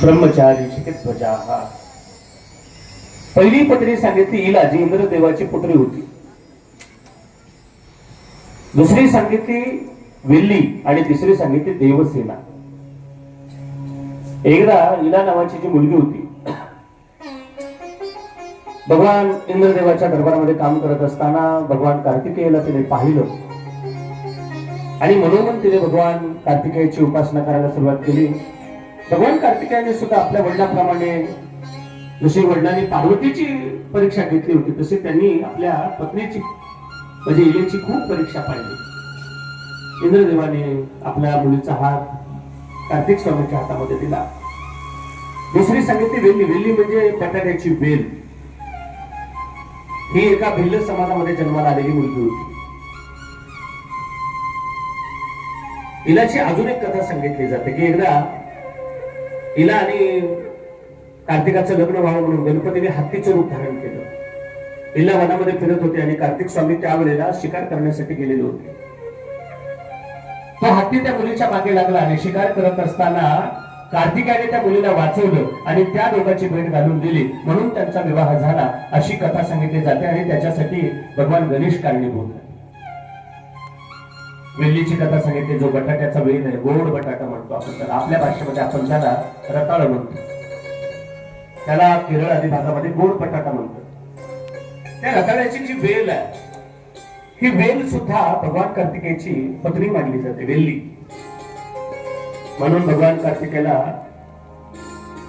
ब्रह्मचारी ध्वजा. पहिली पत्नी सांगितली हिला जी इंद्रदेवाची पुत्री होती. दुसरी सांगितली विल्ली. आणि तिसरी सांगितली देवसेना. एकदा इला नावाची जी मुलगी होती भगवान इंद्रदेवाच्या दरबारामध्ये काम करत असताना भगवान कार्तिकेयला तिने पाहिलं. आणि म्हणून तिने भगवान कार्तिकेयाची उपासना करायला सुरुवात केली. भगवान कार्तिकाने सुद्धा आपल्या वडिलाप्रमाणे जशी वडिलांनी पार्वतीची परीक्षा घेतली होती तसे त्यांनी आपल्या पत्नीची म्हणजे इलेची खूप परीक्षा पाहिली. इंद्रदेवाने आपल्या मुलीचा हात कार्तिक स्वामीच्या हातामध्ये दिला. दुसरी सांगितली वेल्ली वेल्ली म्हणजे बटाट्याची वेल. ही एका भिल्ल समाजामध्ये जन्माला आलेली मुलगी होती. हिलाची अजून एक कथा सांगितली जाते की एकदा हिला आणि कार्तिकाचं लग्न व्हावं म्हणून गणपतीने हत्तीचं रूप धारण केलं. हिला वनामध्ये फिरत होते आणि कार्तिक स्वामी त्यावेळेला शिकार करण्यासाठी गेलेले होते. तो हत्ती त्या मुलीच्या मागे लागला आणि शिकार करत असताना कार्तिकाने त्या मुलीला वाचवलं आणि त्या दोघांची भेट घालून दिली. म्हणून त्यांचा विवाह झाला अशी कथा सांगितली जाते आणि त्याच्यासाठी भगवान गणेश कारणीभूत आहे वेल्लीची कथा सांगितली जो बटाट्याचा वेल आहे गोड बटाटा म्हणतो आपण त्याला आपल्या भाषेमध्ये आपण त्याला रताळ म्हणतो. त्याला केरळ आदी भागामध्ये गोड बटाटा म्हणतो. त्या रताळ्याची जी वेल आहे ही वेल सुद्धा भगवान कार्तिकेची पत्नी मानली जाते वेल्ली. म्हणून भगवान कार्तिकेला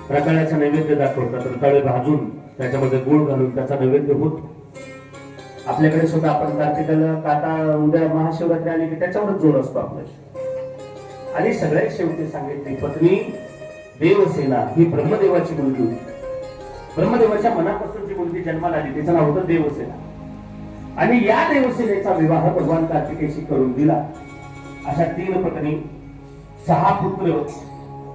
रताळ्याचा नैवेद्य दाखवतात रताळे भाजून त्याच्यामध्ये गुळ घालून त्याचा नैवेद्य होतो. आपल्याकडे सुद्धा आपण कार्तिकाला काटा उद्या महाशिवरात्री आली की त्याच्यावरच जोर असतो आपल्या आणि सगळ्यात शेवटी सांगितली पत्नी देवसेना ही ब्रह्मदेवाची मुलगी होती. ब्रह्मदेवाच्या मनापासून जी मुलगी जन्माला आली तिचं नाव होतं देवसेना. आणि या देवसेनेचा विवाह भगवान कार्तिकेशी करून दिला. अशा तीन पत्नी सहा पुत्र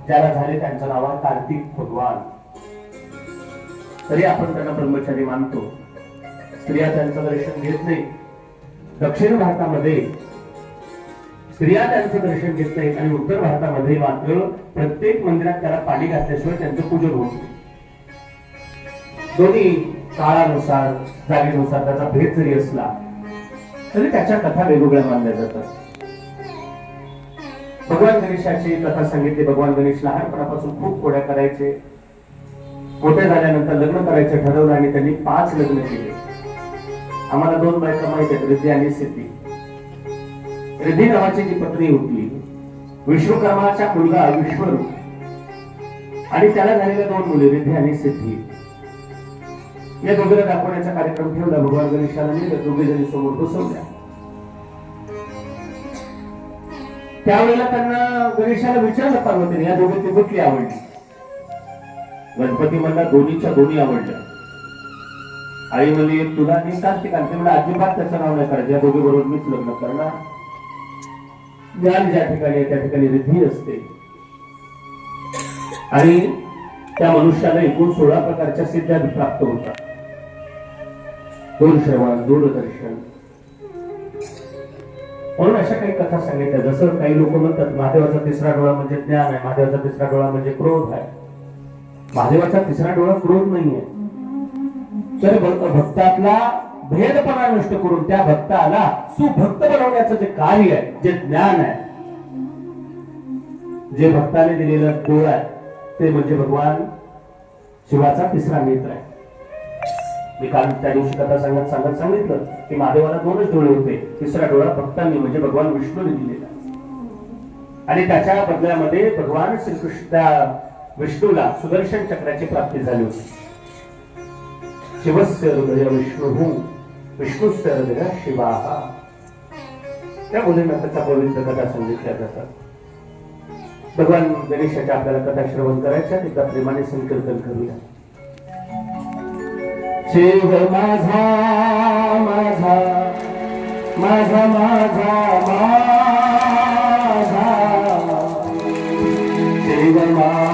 ज्याला झाले त्यांचं नाव आहे कार्तिक भगवान. तरी आपण त्यांना ब्रह्मचारी मानतो. स्त्रिया त्यांचं दर्शन घेत नाही दक्षिण भारतामध्ये स्त्रिया त्यांचं दर्शन घेत नाहीत आणि उत्तर भारतामध्ये मात्र प्रत्येक मंदिरात त्याला पाणी घातल्याशिवाय त्यांचं पूजन होत दोन्ही काळानुसार जागेनुसार त्याचा भेद जरी असला तरी त्याच्या कथा वेगवेगळ्या मानल्या जातात. भगवान गणेशाची कथा सांगितली. भगवान गणेश लहानपणापासून खूप कोड्या करायचे. मोठे झाल्यानंतर लग्न करायचे ठरवलं आणि त्यांनी पाच लग्न केले. आम्हाला दोन बायका माहीत आहेत रिद्धी आणि सिद्धी. रिद्धी नावाची जी पत्नी होती विश्वकर्माचा मुलगा विश्वरूप. आणि त्याला झालेल्या दोन मुले रिद्धी आणि सिद्धी. या दोघीला दाखवण्याचा कार्यक्रम ठेवला भगवान गणेशाला नेलं दोघे जणी समोर बसवल्या. त्यावेळेला त्यांना गणेशाला विचारलं पार्वतीने या दोघी कुठली आवडली. गणपती म्हणला दोन्हीच्या दोन्ही आवडल्या. आई म्हणली तुला आणि कार्तिक आणि म्हणजे अजिबात त्याचं नाव नाही करायचं. या दोघी बरोबर मीच लग्न करणार. ज्ञान ज्या ठिकाणी त्या ठिकाणी रिद्धी असते. आणि त्या मनुष्याला एकूण सोळा प्रकारच्या सिद्ध्या प्राप्त होतात. दोन श्रवण दूरदर्शन म्हणून अशा काही कथा सांगितल्या. जसं काही लोक म्हणतात महादेवाचा तिसरा डोळा म्हणजे ज्ञान आहे महादेवाचा तिसरा डोळा म्हणजे क्रोध आहे. महादेवाचा तिसरा डोळा क्रोध नाहीये. तर भक्तातला भेदपणा नष्ट करून त्या भक्ताला सुभक्त बनवण्याचं जे कार्य आहे जे ज्ञान आहे जे भक्ताने दिलेलं डोळ आहे ते म्हणजे भगवान शिवाचा तिसरा मित्र आहे. मी काल त्या दिवशी कथा सांगत सांगत सांगितलं की महादेवाला दोनच डोळे होते. तिसरा डोळा भक्तांनी म्हणजे भगवान विष्णूने दिलेला. आणि त्याच्या बदल्यामध्ये भगवान श्रीकृष्ण त्या विष्णूला सुदर्शन चक्राची प्राप्ती झाली होती. शिवस्य हृदय विष्णू। विष्णुस्य हृदय शिवा। त्या मुलींना त्याचा पवित्र कथा सांगितल्या जातात भगवान गणेशाच्या आपल्याला कथा श्रवण करायच्या एकदा प्रेमाने संकीर्तन करूया. शिव माझा माझा माझा माझा माझा शिव माझा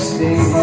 stay.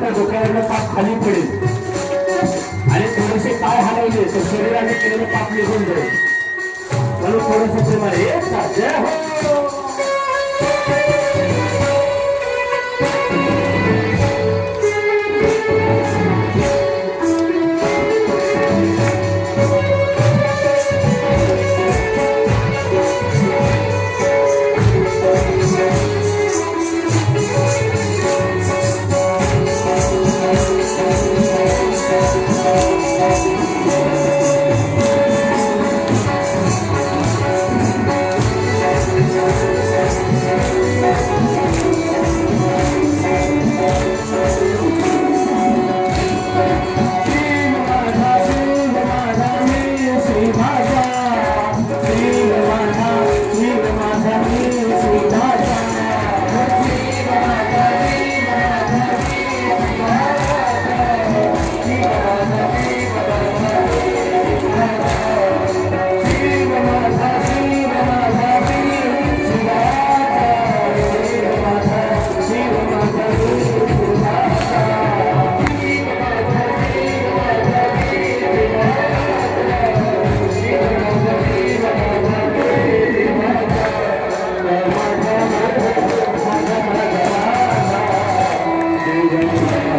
तर डोक्यावरनं पाप खाली पडेल. आणि थोडेसे पाय हलवले तर शरीराने केलेलं पाप निघून जाईल. म्हणून थोडस तुम्हाला एक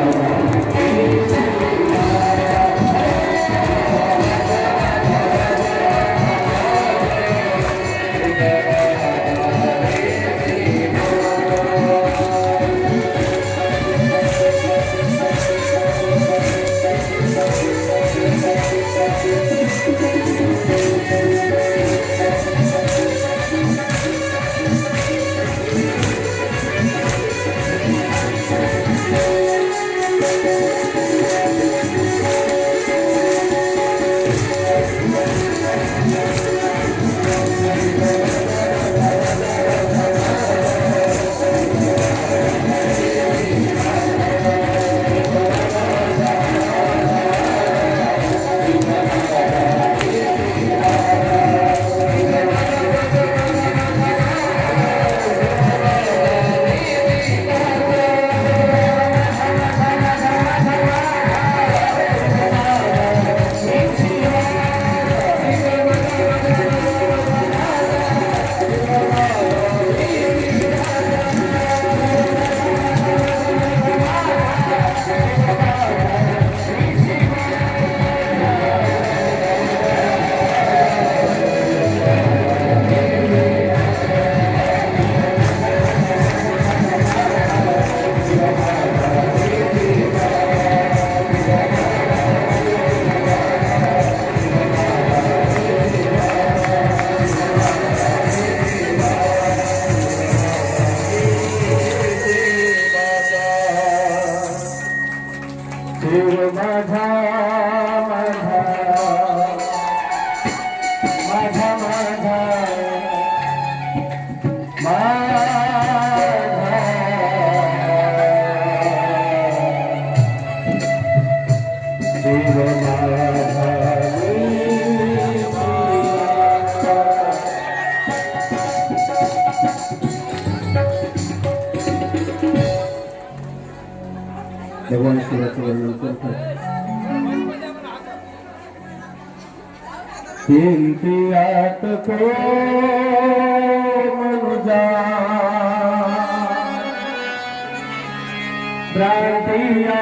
जलिया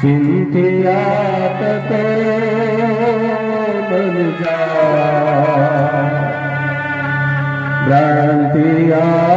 ચિંતિયાત તો બન જા ભ્રાંતિયા